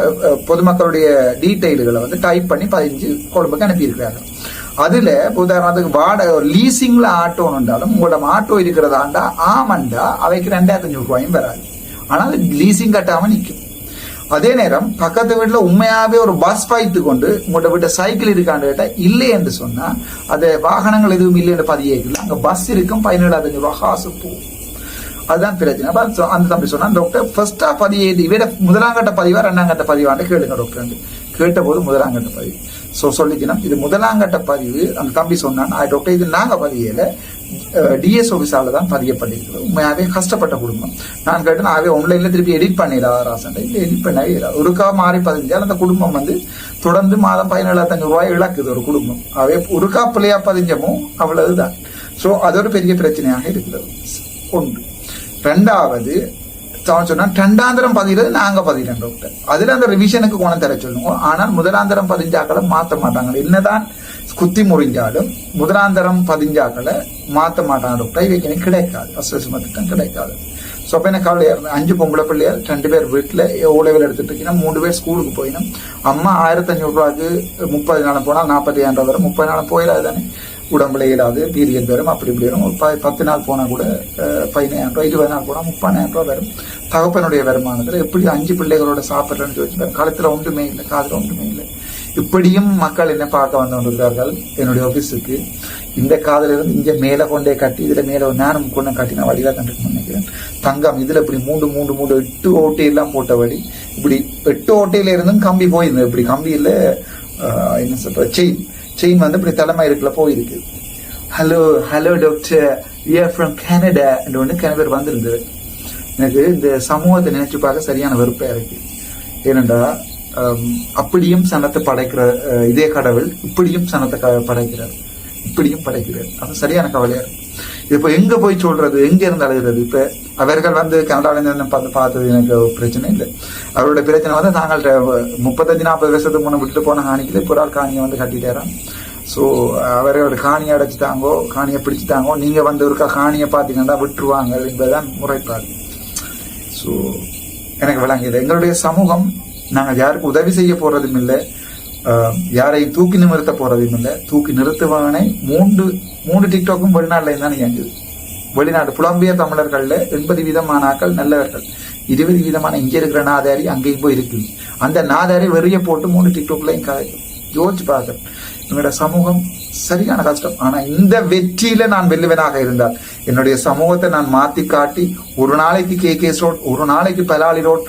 பொதுமக்களுடைய டீட்டெயில்களை வந்து டைப் பண்ணி பதினஞ்சு கொழும்புக்கு அனுப்பியிருக்கிறாங்க. அதுல உதாரணத்துக்கு வாடகை ஒரு லீசிங்ல ஆட்டோ இருந்தாலும் உங்களோட ஆட்டோ இருக்கிறதாண்டா ஆமண்டா அவைக்கு ரெண்டாயிரத்தி அஞ்சூறு ரூபாயும் வராது. ஆனா அது லீசிங் கட்டாம நிற்கும் அதே நேரம் பக்கத்து வீட்டில் உண்மையாகவே ஒரு பஸ் வைத்து கொண்டு உங்கள்கிட்ட வீட்டை சைக்கிள் இருக்கான்னு கேட்டால் இல்லை என்று சொன்னால் அது வாகனங்கள் எதுவும் இல்லை என்று பதியேக்கல அங்கே பஸ் இருக்கும் பதினேழாயிரத்தி ரூபா காசு போகும் அதுதான் பிரச்சனை. அந்த- தம்பி சொன்னா டாக்டர் ஃபர்ஸ்டா பதிவு விட முதலாம் கட்ட பதிவா ரெண்டாம் கட்ட பதிவான்னு கேளுங்க டாக்டர் கேட்ட போது முதலாம் கட்ட பதிவு. ஸோ சொல்லிக்கணும் இது முதலாம் கட்ட பதிவு. அந்த தம்பி சொன்னான் "ஆ, டாக்டர் இது நாங்கள் பதியலை. டிஎஸ் ஆஃபீஸால தான் பதியப்பட்டிருக்கிறது. உண்மையாகவே கஷ்டப்பட்ட குடும்பம். நான் கேட்டேன் அவே ஆன்லைன்ல திருப்பி எடிட் பண்ணிடா ராசன் இல்லை எடிட் பண்ணவே இல்லை. ஒருக்கா மாறி பதிஞ்சால் அந்த குடும்பம் வந்து தொடர்ந்து மாதம் பதினேழாயிரத்தஞ்சு ரூபாய் இழக்குது ஒரு குடும்பம். அவே ஒருக்கா பிள்ளையா பதிஞ்சமோ அவ்வளவுதான். ஸோ அது ஒரு பெரிய பிரச்சனையாக இருக்கிறது. ஒன்று. ரெண்டாவது அவன் சொன்னா ரெண்டாந்திரம் பதிகிறது நாங்க பதிகிறோம் டாக்டர் அதுல அந்த ரிவிஷனுக்கு குணம் தர சொல்லுவோம் ஆனால் முதலாந்திரம் பதிஞ்சாக்களை மாற்ற மாட்டாங்க. என்னதான் குத்தி முறிஞ்சாலும் முதலாந்தரம் பதிஞ்சாக்களை மாற்ற மாட்டாங்க டாக்டர் இவைக்கு எனக்கு கிடைக்காது அசுவசம திட்டம் கிடைக்காது ஸோ அப்போ எனக்கு கவலையா அஞ்சு பொம்பளை பிள்ளையார் ரெண்டு பேர் வீட்டில் ஓலைவில் எடுத்துட்டு இருக்கணும் மூணு பேர் ஸ்கூலுக்கு போயினும் அம்மா ஆயிரத்தி அஞ்சூறு முப்பது நாள் போனால் நாற்பத்தி ஏழு ரூபா வரும் முப்பது நாள் போயிடாது தானே உடம்புல இயலாது பீரியட் வரும் அப்படி இப்படி வரும் ஒரு ப- பத்து நாள் போனால் கூட பதினாயிரம் ரூபாய் இருபது நாள் போனால் முப்பதாயிரம் ரூபாய் வரும் தகப்பனுடைய வருமானத்தில் எப்படி அஞ்சு பிள்ளைகளோட சாப்பிட்றேன்னு சொல்லி காலத்தில் ஒன்றுமே இல்லை காதில் ஒன்றுமே இல்லை இப்படியும் மக்கள் என்ன பார்க்க வந்து கொண்டிருக்கிறார்கள் என்னுடைய ஆஃபீஸுக்கு இந்த காதுல இருந்து இங்க மேல கொண்டே கட்டி இதுல மேல ஒரு நேரம் கொண்டு கட்டி நான் வழியில கண்டுட்டு நினைக்கிறேன். தங்கம் இதுல இப்படி மூன்று மூன்று மூன்று எட்டு ஓட்டை எல்லாம் வழி இப்படி எட்டு ஓட்டையில இருந்தும் கம்பி போயிருந்தது. இப்படி கம்பியில என்ன சொல்ற செயின் செயின் வந்து இப்படி தலைமை இருக்குல்ல போயிருக்கு. Hello hello doctor VR from Canada என்று ஒன்று கனடர் வந்திருந்தது. எனக்கு இந்த சமூகத்தை நினைச்சு பார்க்க சரியான வெறுப்பா இருக்கு. ஏனென்றால் அப்படியும் சனத்தை படைக்கிற இதே கடவுள் இப்படியும் சனத்தை க- படைக்கிறார். இப்படியும் படைக்கிறார். அது சரியான கவலையா இருக்கு. இது இப்போ எங்க போய் சொல்றது? எங்க இருந்து அழுகிறது? இப்ப அவர்கள் வந்து கனடால இருந்து பார்த்து பார்த்தது எனக்கு ஒரு பிரச்சனை இல்லை. அவரோட பிரச்சனை வந்து நாங்கள் முப்பத்தஞ்சு நாற்பது வருஷத்துக்கு முன்ன விட்டு போன காணிக்கல. இப்போ ஒரு ஆள் காணியை வந்து கட்டிட்டேறான் ஸோ அவரோட காணியை அடைச்சிட்டாங்கோ காணியை பிடிச்சிட்டாங்கோ நீங்க வந்து ஒருக்கா காணியை பார்த்தீங்கன்னா விட்டுருவாங்க என்பதுதான் முறைப்பாடு. ஸோ எனக்கு விளங்கியது. எங்களுடைய சமூகம் நாங்கள் யாருக்கு உதவி செய்ய போகிறதும் இல்லை யாரை யாரையும் தூக்கி நிமிர்த்த போகிறதும் இல்லை. தூக்கி நிறுத்துவானே மூன்று மூன்று டிக்டாக்கும் வெளிநாட்டில் இருந்தான் இயங்குது. வெளிநாடு புலம்பிய தமிழர்களில் எண்பது வீதமான ஆக்கள் நல்லவர்கள். இருபது விதமான இங்கே இருக்கிற நாதாரி அங்கேயும் போய் இருக்கு. அந்த நாதாரி வெறிய போட்டு மூணு டிக்டாக்லையும் கதைக்கும் யோசிச்சு பார்க்க என்னோட சமூகம் சரியான கஷ்டம். ஆனா இந்த வெற்றியில நான் வெல்லுவனாக இருந்தால் என்னுடைய சமூகத்தை நான் மாத்தி காட்டி ஒரு நாளைக்கு கே கேஸ் ரோட் ஒரு நாளைக்கு பலாலி ரோட்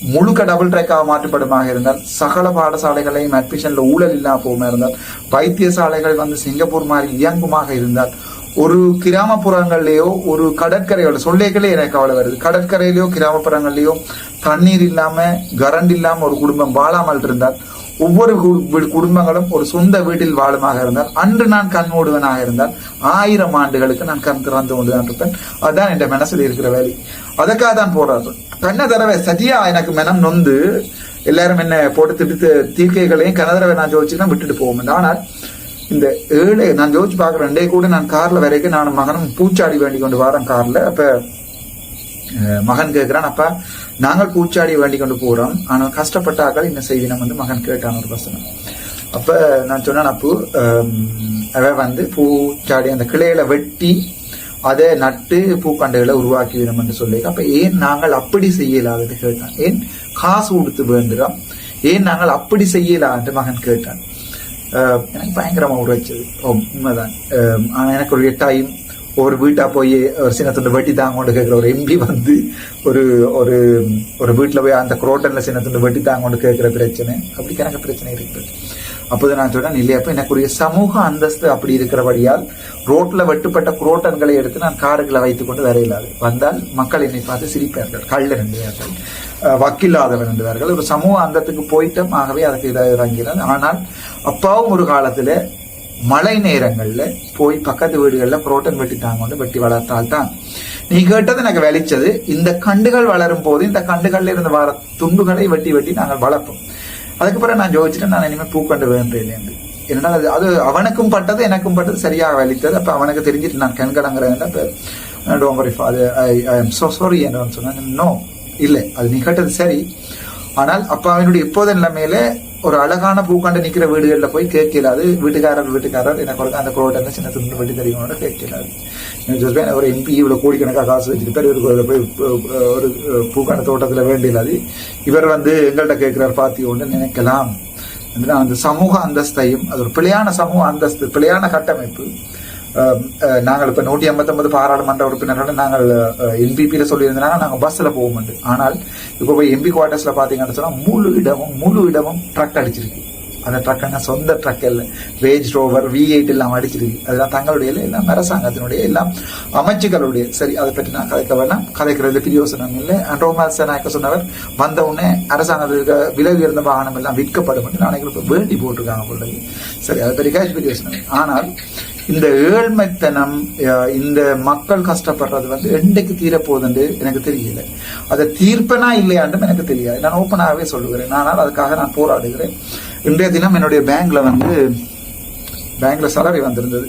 முழுக்க டபுள் ட்ராக்காக மாற்றப்படுமாக இருந்தால் சகல பாடசாலைகளையும் அட்மிஷனில் ஊழல் இல்லாமல் போகுமா இருந்தால் வைத்தியசாலைகள் வந்து சிங்கப்பூர் மாதிரி இயங்குமாக இருந்தால் ஒரு கிராமப்புறங்கள்லேயோ ஒரு கடற்கரையோட சொல்லைகளே எனக்கு கவலை வருது. கடற்கரையிலையோ கிராமப்புறங்கள்லேயோ தண்ணீர் இல்லாமல் கரண்ட் இல்லாமல் ஒரு குடும்பம் வாழாமல் இருந்தால் ஒவ்வொரு கு- குடும்பங்களும் ஒரு சொந்த வீட்டில் வாழுமாக இருந்தால் அன்று நான் கண் மூடுவனாக இருந்தால் ஆயிரம் ஆண்டுகளுக்கு நான் கண் திறந்து கொண்டுதான் இருப்பேன். அதுதான் என் மனசில் இருக்கிற வேலை. அதுக்காக தான் போராடுறேன் கண்ண தடவை சதியா எனக்கு மனம் நொந்து எல்லாரும் என்ன போட்டு திட்டு தீர்க்கைகளையும் கன தடவை நான் ஜோதிச்சுன்னா விட்டுட்டு போவோம். ஆனால் இந்த ஏழு நான் ஜோதிச்சு பார்க்குறேன் ரெண்டே கூட நான் கார்ல வரைக்கும் நானும் மகனும் பூச்சாடி வேண்டி கொண்டு வரேன் கார்ல. அப்ப மகன் கேட்கிறான் அப்பா நாங்கள் பூச்சாடி வேண்டி கொண்டு போகிறோம் ஆனால் கஷ்டப்பட்டாக்கள் என்ன செய்வினம் வந்து மகன் கேட்டான் ஒரு வசனம். அப்போ நான் சொன்னேன் அப்போ ஹம், வந்து பூச்சாடி அந்த கிளையில வெட்டி அதை நட்டு பூக்கண்டுகளை உருவாக்கி வேணும் என்று சொல்லி அப்போ ஏன் நாங்கள் அப்படி செய்யலாதுன்னு கேட்டான். ஏன் காசு கொடுத்து வேண்டுறோம்? ஏன் நாங்கள் அப்படி செய்யலான்னு மகன் கேட்டான். எனக்கு பயங்கரமாக உரைச்சது. ஓ உண்மைதான். ஆனால் எனக்கு ஒரு எட்டாயும் ஒரு வீட்டாக போய் ஒரு சின்னத்துண்டு வெட்டி தாங்க கொண்டு கேட்குற ஒரு எம்பி வந்து ஒரு ஒரு ஒரு வீட்டில் போய் அந்த குரோட்டனில் சின்னத்துண்டு வட்டி தாங்க கொண்டு கேட்குற பிரச்சனை. அப்படி கணக்கு பிரச்சனை இருக்குது. அப்போது நான் சொன்னேன் இல்லையப்ப எனக்குரிய சமூக அந்தஸ்து அப்படி இருக்கிறபடியால் ரோட்டில் வெட்டுப்பட்ட குரோட்டன்களை எடுத்து நான் காடுகளை வைத்துக்கொண்டு கொண்டு வந்தால் மக்கள் என்னை பார்த்து சிரிப்பார்கள் கள்ள ரெண்டு வக்கில்லாதவன் ரெண்டு ஒரு சமூக அந்தத்துக்கு போயிட்டோம் ஆகவே அதுக்கு இதாக இறங்கிறார் ஆனால் அப்பாவும் ஒரு காலத்தில் மழை நேரங்கள்ல போய் பக்கத்து வீடுகளில் புரோட்டன் வெட்டி தாங்க வெட்டி வளர்த்தால் தான் நீ கேட்டது எனக்கு வெளிச்சது. இந்த கண்டுகள் வளரும் போது இந்த கண்டுகள்ல இருந்து வர துண்டுகளை வெட்டி வெட்டி நாங்கள் வளர்ப்போம். அதுக்கு பிறகு நான் ஜோதிச்சுட்டு நான் இனிமேல் பூக்கண்டு வேண்டேன் என்னடா அது? அது அவனுக்கும் பட்டது எனக்கும் பட்டது சரியாக வலித்தது அப்போ அவனுக்கு தெரிஞ்சிட்டு நான் கண்கலங்குறேன். அப்ப டோன் அது ஐ எம் ஸோ சாரி என்று சொன்னேன். நோ இல்லை. அது நீ கேட்டது சரி. ஆனால் அப்போ அவனுடைய இப்போது நிலைமையில ஒரு அழகான பூக்காண்டு நிக்கிற வீடுகளில் போய் கேட்கலாது. வீட்டுக்காரர் வீட்டுக்காரர் எனக்கு ஒரு அந்த குரோட்டை சின்ன துண்டு வெட்டி தெரியும்னு கேட்கலாது. எனக்கு ஒரு எம்பி இவ்வளோ கோடிக்கணக்காக காசு வச்சிருப்பார் இவருக்கு ஒரு போய் ஒரு பூக்காண்ட தோட்டத்தில் வேண்டியலாது இவர் வந்து எங்கள்கிட்ட கேட்குறாரு பாத்தி ஒன்று நினைக்கலாம். அந்த சமூக அந்தஸ்தையும் அது ஒரு பிழையான சமூக அந்தஸ்து பிழையான கட்டமைப்பு. நாங்கள் இப்போ நூற்றி ஐம்பத்தொன்பது பாராளுமன்ற உறுப்பினர்கள் நாங்கள் என்பிபியில சொல்லியிருந்தாங்க நாங்கள் பஸ்ஸில் போக மாட்டோம் ஆனால் இப்போ போய் எம்பி குவார்ட்டர்ஸில் பார்த்தீங்கன்னு சொன்னால் முழு இடமும் முழு இடமும் ட்ரக் அடிச்சிருக்கு. அந்த ட்ரக்குங்க சொந்த ட்ரக் இல்லை. வேஜ் ரோவர் வி எயிட் எல்லாம் அடிச்சிருக்கு. அதெல்லாம் தங்களுடைய இல்லை, எல்லாம் அரசாங்கத்தினுடைய எல்லாம் அமைச்சுகளுடைய. சரி அதை பற்றி நான் கதைக்க வேணாம். கதைக்கிறது பிரியோசனம் இல்லை. அண்ட்ரோமால் நாயக்க சொன்னவர் வந்த உடனே அரசாங்கத்துக்கு விலை உயர்ந்த வாகனம் எல்லாம் விற்கப்படும் என்று நாளைக்கு இப்போ வேண்டி போட்டிருக்காங்க பொழுது சரி அதை பற்றி கேஷ் பிரியோசனம் ஆனால் இந்த ஏழ்மைத்தனம் இந்த மக்கள் கஷ்டப்படுறது வந்து என்றைக்கு தீரப்போகுதுன்னு எனக்கு தெரியல. அதை தீர்ப்பனா இல்லையாண்டும் எனக்கு தெரியாது. நான் ஓப்பனாகவே சொல்லுகிறேன். ஆனால் அதுக்காக நான் போராடுகிறேன். இன்றைய தினம் என்னுடைய பேங்க்ல வந்து பேங்க்ல சலரி வந்திருந்தது.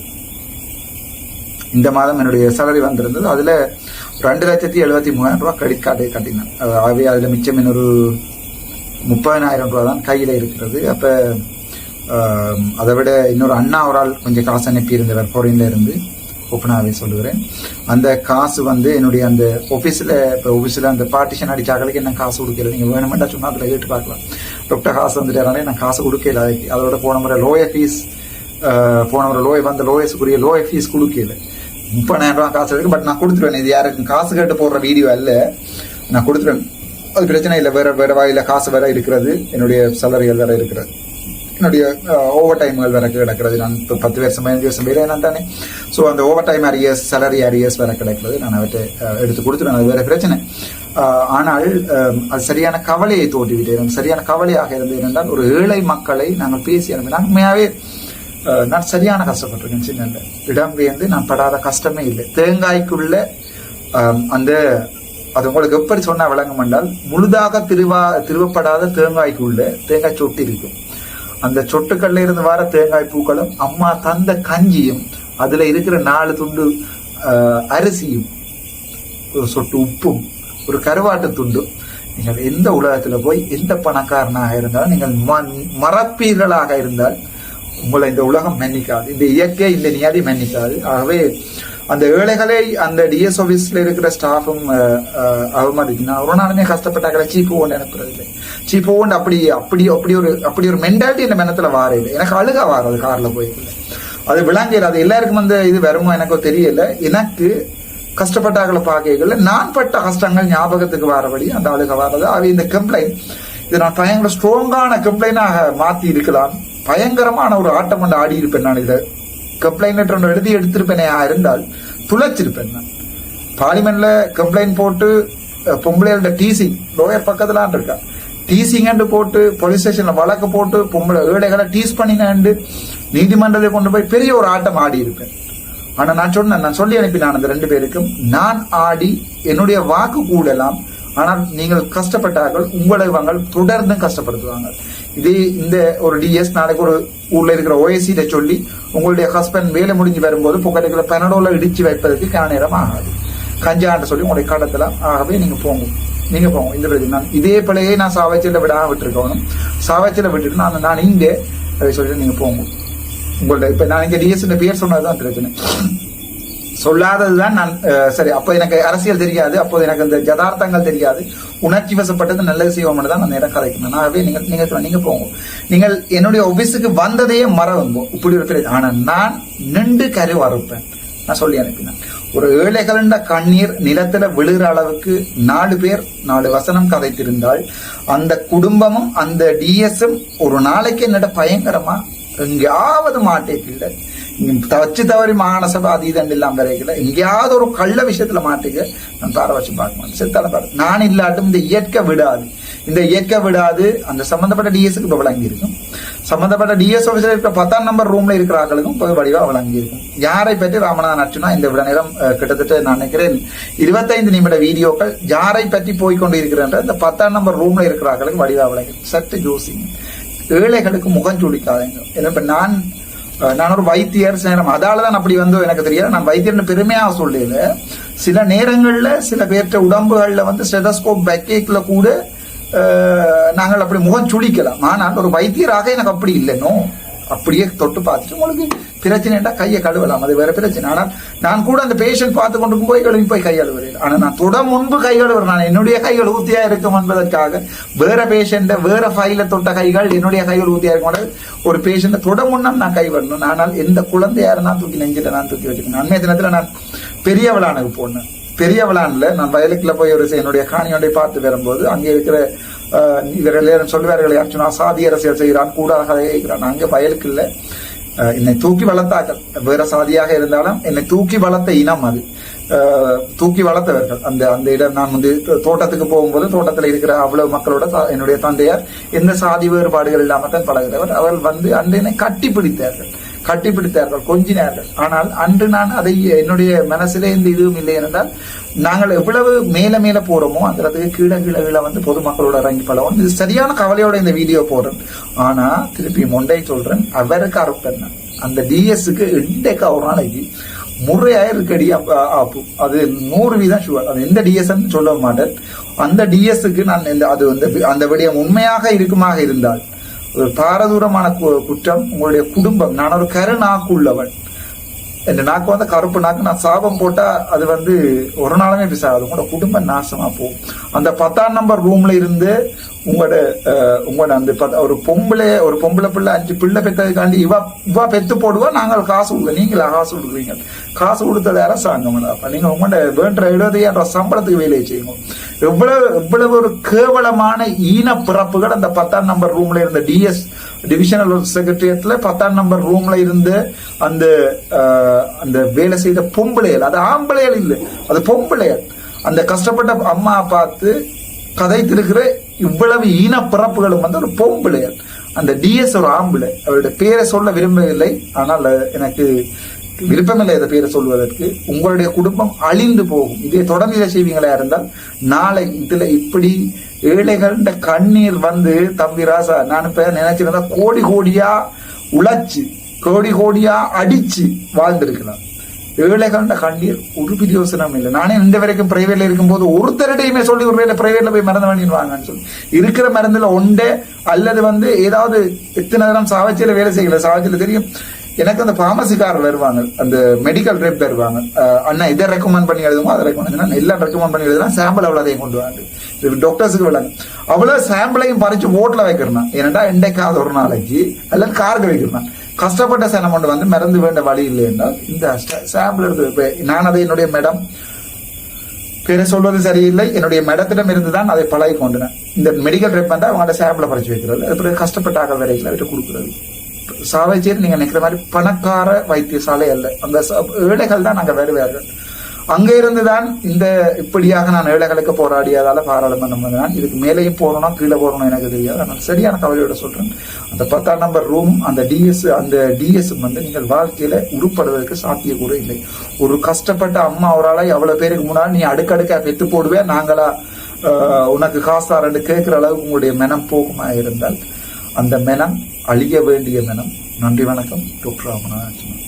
இந்த மாதம் என்னுடைய சலரி வந்திருந்தது. அதுல ரெண்டு லட்சத்தி எழுபத்தி மூவாயிரம் ரூபாய் கிரெடிட் கார்டு கட்டினேன். அஹ், அதில் மிச்சம் இன்னொரு முப்பதினாயிரம் ரூபாய் தான் கையில் இருக்கிறது. அப்போ அதை விட இன்னொரு அண்ணா ஒரு ஆள் கொஞ்சம் காசு அனுப்பி ஃபோரின்ல இருந்து ஓப்பனாகவே சொல்லுகிறேன். அந்த காசு வந்து என்னுடைய அந்த ஆஃபீஸில் இப்போ ஆஃபீஸில் அந்த பார்ட்டிஷன் அடிச்சாக்களுக்கு என்ன காசு கொடுக்கல நீங்கள் வேணுமெண்டா சொன்னால் அதில் கேட்டு பார்க்கலாம். டாக்டர் காசு வந்துட்டாரானே நான் காசு கொடுக்கல. அதுக்கு அதோட போன முறை லோயர் ஃபீஸ் போன முறை லோய வந்த லோயஸுக்குரிய லோயர் ஃபீஸ் கொடுக்கல. முப்பதாயிரம் ரூபா காசு இருக்கு பட் நான் கொடுத்துருவேன். இது யாருக்கும் காசு கேட்டு போடுற வீடியோ அல்ல. நான் கொடுத்துருவேன். அது பிரச்சனை இல்லை. வேற வேற வாயில காசு வேற இருக்கிறது. என்னுடைய சேலரி வேற இருக்கிறது. என்னுடைய ஓவர் டைம்கள் வேற கிடக்கிறது. நான் இப்போ பத்து வருஷம் பதினஞ்சு வருஷம் வேற நான் தானே? ஸோ அந்த over time arrears salary arrears வேற கிடைக்கிறது. நான் அவற்றை எடுத்து கொடுத்துருவேன் அது வேற பிரச்சனை. ஆனால் அது சரியான கவலையை தோட்டிவிட்டேன் சரியான கவலையாக இருந்தது என்றால் ஒரு ஏழை மக்களை நாங்கள் பேசி அனுப்பினோம் உண்மையாகவே நான் சரியான கஷ்டப்பட்டிருக்கேன் சின்ன இடம் வேந்து நான் படாத கஷ்டமே இல்லை. தேங்காய்க்குள்ள அந்த அது உங்களுக்கு எப்படி சொன்னால் விளங்கும் என்றால் முழுதாக திருவா திருவப்படாத தேங்காய்க்குள்ள தேங்காய் சொட்டு இருக்கும். அந்த சொட்டுக்கல்ல இருந்து வர தேங்காய் பூக்களும் அம்மா தந்த கஞ்சியும் அதுல இருக்கிற நாலு துண்டு அரிசியும் ஒரு சொட்டு உப்பும் ஒரு கருவாட்டு துண்டும் நீங்கள் எந்த உலகத்துல போய் எந்த பணக்காரனாக இருந்தாலும் நீங்கள் மறப்பீர்களாக இருந்தால் உங்களை இந்த உலகம் மன்னிக்காது. இந்த இயற்கை இந்த நியாதி மன்னிக்காது. ஆகவே அந்த ஏழைகளை அந்த டிஎஸ் ஆபீஸ்ல இருக்கிற ஸ்டாஃபும் அவமதிக்கணும். ஒரு நாளுமே கஷ்டப்பட்டாங்களே சீப்பு ஒன்று அனுப்புறதில்லை. சீப்பு போண்டு அப்படி அப்படி அப்படி ஒரு அப்படி ஒரு மென்டாலிட்டி இந்த மெனத்துல வாரது. எனக்கு அழுக வாரது கார்ல போய் அது விளங்கியது அது எல்லாருக்கும் வந்து இது வருமோ எனக்கோ தெரியல. எனக்கு கஷ்டப்பட்டாக்களை பார்க்கல நான் பட்ட கஷ்டங்கள் ஞாபகத்துக்கு வரபடி அந்த அழுக வாரது. அது இந்த கம்ப்ளைண்ட் இது நான் பயங்கர ஸ்ட்ராங்கான கம்ப்ளைண்டாக மாத்தி இருக்கலாம். பயங்கரமான ஒரு ஆட்டம் கொண்டு ஆடி இருப்பேன் நான் இதை. கம்ப்ளைண்ட் ஒன்று எழுதி எடுத்திருப்பேனே இருந்தால் துளைச்சிருப்பேன் நான். பார்லிமெண்ட்ல கம்ப்ளைண்ட் போட்டு பொம்பளையோட டிசி லோயர் பக்கத்துலான் இருக்கா. டீசிங்கண்டு போட்டு போலீஸ் ஸ்டேஷன்ல வழக்கு போட்டு பொம்பளை ஏழைகளை டீஸ் பண்ணினாண்டு நீதிமன்றத்தை கொண்டு போய் பெரிய ஒரு ஆட்டம் ஆடி இருப்பேன் ஆனா நான் சொன்னேன் நான் சொல்லி அனுப்பினான் அந்த ரெண்டு பேருக்கும் நான் ஆடி என்னுடைய வாக்கு கூடலாம் ஆனால் நீங்கள் கஷ்டப்பட்டார்கள் உங்களை இவங்க தொடர்ந்து கஷ்டப்படுத்துவாங்க. இதே இந்த ஒரு டிஎஸ் நாளைக்கு ஒரு ஊர்ல இருக்கிற ஓஎஸ்சியில சொல்லி உங்களுடைய ஹஸ்பண்ட் வேலை முடிஞ்சு வரும்போது புகழைகளை பெனடோல இடிச்சு வைப்பதற்கு கால நேரம் ஆகாது. கஞ்சாண்ட சொல்லி உங்களுடைய கடத்தலாம். ஆகவே நீங்க போங்க. நீங்க போங்க இந்த பிரச்சனை. நான் இதே பிள்ளையை நான் சாவச்சியில விடாம விட்டுருக்கணும் சாவச்சியில விட்டுட்டு நான் நான் இங்க அதை சொல்லிட்டு நீங்க போங்க. உங்கள்ட்ட இப்ப நான் இங்க டிஎஸ் பேர் சொன்னதுதான் பிரச்சனை. சொல்லாததுதான் நான் சரி அப்போ எனக்கு அரசியல் தெரியாது அப்போ எனக்கு இந்த ஜதார்த்தங்கள் தெரியாது. உணர்ச்சி வசப்பட்டது நல்லது செய்வோம்னு தான் நான் நேரம் கதைக்கணும் ஆகவே நீங்கள் நீங்க சொல்ல- நீங்க போங்க. நீங்கள் என்னுடைய ஆபீஸுக்கு வந்ததையே மறவுங்க இப்படி ஒரு பிரச்சனை. ஆனா நான் நின்று கரு வரப்பேன் நான் சொல்லி அனுப்பினேன். ஒரு ஏழைகளின் கண்ணீர் நிலத்துல விழுகிற அளவுக்கு நாலு பேர் நாலு வசனம் கதைத்திருந்தால் அந்த குடும்பமும் அந்த டிஎஸ்எம் ஒரு நாளைக்கு என்னோட பயங்கரமா எங்கேயாவது மாட்டேக்கில்ல தவச்சு தவறி மாகாண சபை அதீதம் இல்லாம வரைக்கல எங்கேயாவது ஒரு கள்ள விஷயத்துல மாட்டிக்க நான் பார வச்சு பார்க்க மாட்டேன் செத்தால பாரு நான் இல்லாட்டும் இந்த இயற்கை விடாது. இந்த இயக்க விடாது. அந்த சம்பந்தப்பட்ட டிஎஸ்க்கு இப்போ வழங்கியிருக்கும் சம்மந்தப்பட்ட சம்பந்தப்பட்ட டிஎஸ் ஆஃபீஸர் இருக்கிற பத்தாம் நம்பர் ரூம்ல இருக்கிற ஆக்களுக்கும் இப்போ வடிவாக வழங்கியிருக்கும் யாரை பற்றி ராமநாதன் அர்ச்சுனா இந்த விட நேரம் கிட்டத்தட்ட நான் நினைக்கிறேன் இருபத்தைந்து நிமிட வீடியோக்கள் யாரை பற்றி போய்கொண்டு இருக்கிறன்ற இந்த பத்தாம் நம்பர் ரூம்ல இருக்கிற ஆட்களுக்கு வடிவாக வழங்கி சற்று ஜோசிங் ஏழைகளுக்கு முகம் சுளிக்காதீங்க ஏன்னா இப்போ நான் நான் ஒரு வைத்தியர் நேரம். அதால தான் அப்படி வந்து எனக்கு தெரியாது. நான் வைத்தியர்னு பெருமையாக சொல்லல. சில நேரங்களில் சில பேர்கிட்ட உடம்புகளில் வந்து ஸ்டெதஸ்கோப் பேக்கேக்கில் கூட நாங்கள் அப்படி முகம் சுளிக்கலாம். ஆனால் ஒரு வைத்தியராக எனக்கு அப்படி இல்லைனோ அப்படியே தொட்டு பார்த்துட்டு உங்களுக்கு பிரச்சனைட்டா கையை கழுவலாம். அது வேற பிரச்சனை. ஆனால் நான் கூட அந்த பேஷண்ட் பார்த்து கொண்டு போய் கழுவி போய் கை கழுவுறேன் நான் தொட முன்பு கை கழுவுறேன் நான் என்னுடைய கைகள் ஊத்தியா இருக்கும் என்பதற்காக வேற பேஷண்ட வேற ஃபைல தொட்ட கைகள் என்னுடைய கைகள் ஊத்தியா இருக்க போது ஒரு பேஷண்ட தொட முன்னம் நான் கை வரணும். ஆனால் எந்த குழந்தையாரு நான் தூக்கி நெஞ்சில நான் தூக்கி வச்சுக்கணும். அண்மைய தினத்துல நான் பெரியவளானது பொண்ணு. பெரிய பெரியவளான்ல நான் வயலுக்குள்ள போய் ஒரு என்னுடைய காணியோடைய பார்த்து வரும்போது அங்கே இருக்கிற அஹ், இவர்கள் சொல்லுவார்கள் யாச்சும் சாதி அரசியல் செய்கிறான் கூடாத இருக்கிறான் அங்கே வயலுக்கு இல்லை. என்னை தூக்கி வளர்த்தார்கள். வேற சாதியாக இருந்தாலும் என்னை தூக்கி வளர்த்த இனம் அது. தூக்கி வளர்த்தவர்கள். அந்த அந்த இடம் நான் வந்து தோட்டத்துக்கு போகும்போது தோட்டத்தில் இருக்கிற அவ்வளவு மக்களோட என்னுடைய தந்தையார் எந்த சாதி வேறுபாடுகள் இல்லாமல் தான் பழகிறவர் அவர்கள் வந்து அந்த என்னை கட்டி பிடித்தார்கள். கட்டிப்பிடித்தார்கள் கொஞ்சினார்கள். ஆனால் அன்று நான் அதை என்னுடைய மனசிலே இந்த இதுவும் இல்லை என்றால் நாங்கள் எவ்வளவு மேல மேல போறோமோ அந்த இடத்துக்கு கீழே கீழே கீழே வந்து பொதுமக்களோட இறங்கி பழகும் இது சரியான கவலையோட இந்த வீடியோ போடுறேன். ஆனா திருப்பி மொண்டை சொல்றேன் அவருக்கு அறுப்பேன் அந்த டிஎஸ்க்கு இன்றைக்கு ஒரு நாளைக்கு முறையாக இருக்கடி ஆப்பு அது நூறு வீதம் ஷுவர் அது எந்த டிஎஸ்ன்னு சொல்ல மாட்டேன். அந்த டிஎஸ்க்கு நான் அது வந்து அந்த விடயம் உண்மையாக இருக்குமாக இருந்தால் ஒரு பாரதூரமான குற்றம். உங்களுடைய குடும்பம். நான் ஒரு கருணாக்குள்ளவன். இந்த நாக்கு வந்து கருப்பு நாக்கு நான் சாபம் போட்டா அது வந்து ஒரு நாளுமே பிசாது உங்களோட குடும்பம் நாசமா போகும். அந்த பத்தாம் நம்பர் ரூம்ல இருந்து உங்களோட உங்களோட அந்த ஒரு பொம்பளை ஒரு பொம்பளை பிள்ளை அஞ்சு பிள்ளை பெற்றதுக்காண்டி இவா இவா பெத்து போடுவா நாங்கள் காசு கொடுக்க நீங்களா காசு கொடுக்குறீங்க? காசு கொடுத்தது அரசாங்கம் அப்ப நீங்க உங்களோட வேண்ட எழுபதாயிரம் சம்பளத்துக்கு வேலையை செய்யுங்க. எவ்வளவு எவ்வளவு ஒரு கேவலமான ஈன பிறப்புகள் அந்த பத்தாம் நம்பர் ரூம்ல இருந்த டிஎஸ் டிவிஷனல் செக்ரட்டரியத்துல பத்தாம் நம்பர் ரூம்ல இருந்து அந்த அந்த வேலை செய்த பொம்பளையல் அது ஆம்பளையல் இல்லை அது பொம்பளையல் அந்த கஷ்டப்பட்ட அம்மா பார்த்து கதைத்திருக்கிற இவ்வளவு ஈன பிறப்புகளும் வந்து ஒரு பொம்பளையர் அந்த டிஎஸ் ஒரு ஆம்பளை. அவருடைய பேரை சொல்ல விரும்பவில்லை. ஆனால் எனக்கு விருப்பமில்லை இதை பேரை சொல்வதற்கு உங்களுடைய குடும்பம் அழிந்து போகும். இதே தொடர்ந்து இதை செய்வீங்களா இருந்தால் நாளை இதுல இப்படி ஏழைகள கண்ணீர் வந்து தம்பி ராசா நான் இப்ப நினைச்சிருந்தா கோடி கோடியா உழைச்சு கோடி கோடியா அடிச்சு வாழ்ந்திருக்கலாம் ஏழைகண்ட கண்ணீர் ஒரு பிரியோசனம் இல்லை. நானே இந்த வரைக்கும் பிரைவேட்ல இருக்கும்போது ஒருத்தருடையுமே சொல்லி ஒரு பிரைவேட்ல போய் மருந்து வாங்கிடுவாங்கன்னு சொல்லி. இருக்கிற மருந்துல ஒண்டே அல்லது வந்து ஏதாவது எத்தனை நேரம் சாவச்சியில வேலை செய்யல. சாவச்சியில தெரியும். எனக்கு அந்த பார்மசிக்காரர் வருவாங்க. அந்த மெடிக்கல் ரெப் வருவாங்க. அண்ணா இதை ரெக்கமெண்ட் பண்ணி எழுதுமோ? அதை ரெக்கமெண்ட் எல்லாம் ரெக்கமெண்ட் பண்ணி எழுதுனா சாம்பிள் அவ்வளோதையும் கொண்டு வராங்க இது டாக்டர்ஸுக்கு விடாங்க அவ்வளோ சாம்பிளையும் பறிச்சு ஓட்டில் வைக்கிறேன் ஏன்னா இன்றைக்காவது ஒரு நாளைக்கு அல்லது காருக்கு வைக்கிறேன் கஷ்டப்பட்ட சனம் கொண்டு வந்து மறந்து வேண்ட வழி இல்லை என்றால் இந்த சாம்பிள் எடுத்து நான் அதை என்னுடைய மேடம் பேரை சொல்வது சரியில்லை. என்னுடைய மேடத்திடம் இருந்து தான் அதை பழகி கொண்டேன் இந்த மெடிக்கல் ரெப் வந்தால் அவங்களோட சாம்பிளை பறிச்சு வைக்கிறது. அது கஷ்டப்பட்டாக கஷ்டப்பட்ட வரைக்கும் அவர்கிட்ட கொடுக்குறது. சாவைச்சேரி நீங்க நினைக்கிற மாதிரி பணக்கார வைத்தியசாலை அல்ல. அந்த ஏழைகள் தான் நாங்க வருவார்கள். இருந்து தான் இந்த இப்படியாக நான் ஏழைகளுக்கு போராடியதால பாராளுமன்றம் வந்தேன் இதுக்கு மேலேயும் போகணும் கீழே போகணும் எனக்கு தெரியாது. நான் சரியான கவலையோட சொல்றேன். அந்த பத்தாம் நம்பர் ரூம் அந்த டிஎஸ் அந்த டிஎஸ் வந்து நீங்கள் வாழ்க்கையில உருப்படுவதற்கு சாத்தியக்கூட இல்லை. ஒரு கஷ்டப்பட்ட அம்மா அவரால் எவ்வளவு பேருக்கு முன்னாடி நீ அடுக்கடுக்கா பெத்து போடுவே நாங்களா உனக்கு காசு ரெண்டு கேட்கிற அளவுக்கு உங்களுடைய மனம் போகுமா இருந்தால் அந்த மனம் அழிய வேண்டிய மனம் நன்றி வணக்கம். டாக்டர் ராமநாதன்.